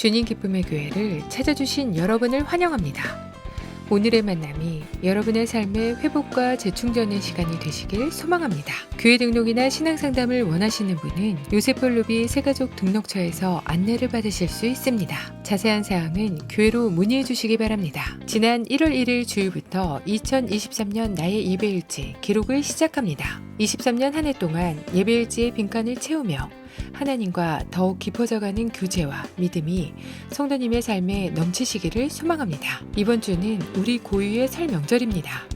주님 기쁨의 교회를 찾아주신 여러분을 환영합니다. 오늘의 만남이 여러분의 삶의 회복과 재충전의 시간이 되시길 소망합니다. 교회 등록이나 신앙 상담을 원하시는 분은 요세폴로비 새가족 등록처에서 안내를 받으실 수 있습니다. 자세한 사항은 교회로 문의해 주시기 바랍니다. 지난 1월 1일 주일부터 2023년 나의 예배일지 기록을 시작합니다. 23년 한 해 동안 예배일지의 빈칸을 채우며 하나님과 더욱 깊어져가는 교제와 믿음이 성도님의 삶에 넘치시기를 소망합니다. 이번 주는 우리 고유의 설 명절입니다.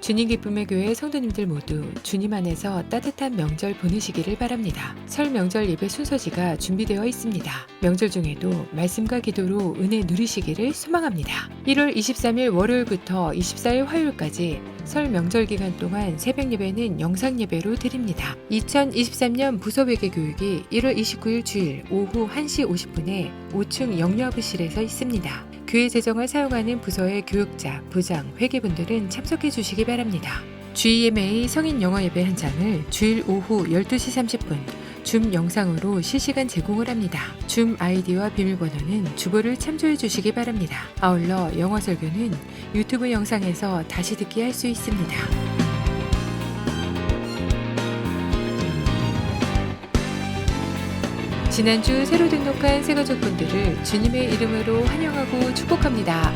주님 기쁨의 교회 성도님들 모두 주님 안에서 따뜻한 명절 보내시기를 바랍니다. 설 명절 예배 순서지가 준비되어 있습니다. 명절 중에도 말씀과 기도로 은혜 누리시기를 소망합니다. 1월 23일 월요일부터 24일 화요일까지 설 명절 기간 동안 새벽 예배는 영상 예배로 드립니다. 2023년 부서회계 교육이 1월 29일 주일 오후 1시 50분에 5층 영유아부실에서 있습니다. 교회 재정을 사용하는 부서의 교육자, 부장, 회계분들은 참석해 주시기 바랍니다. GMA 성인 영어 예배 한 장을 주일 오후 12시 30분 줌 영상으로 실시간 제공을 합니다. 줌 아이디와 비밀번호는 주보를 참조해 주시기 바랍니다. 아울러 영어 설교는 유튜브 영상에서 다시 듣기 할 수 있습니다. 지난주 새로 등록한 새가족분들을 주님의 이름으로 환영하고 축복합니다.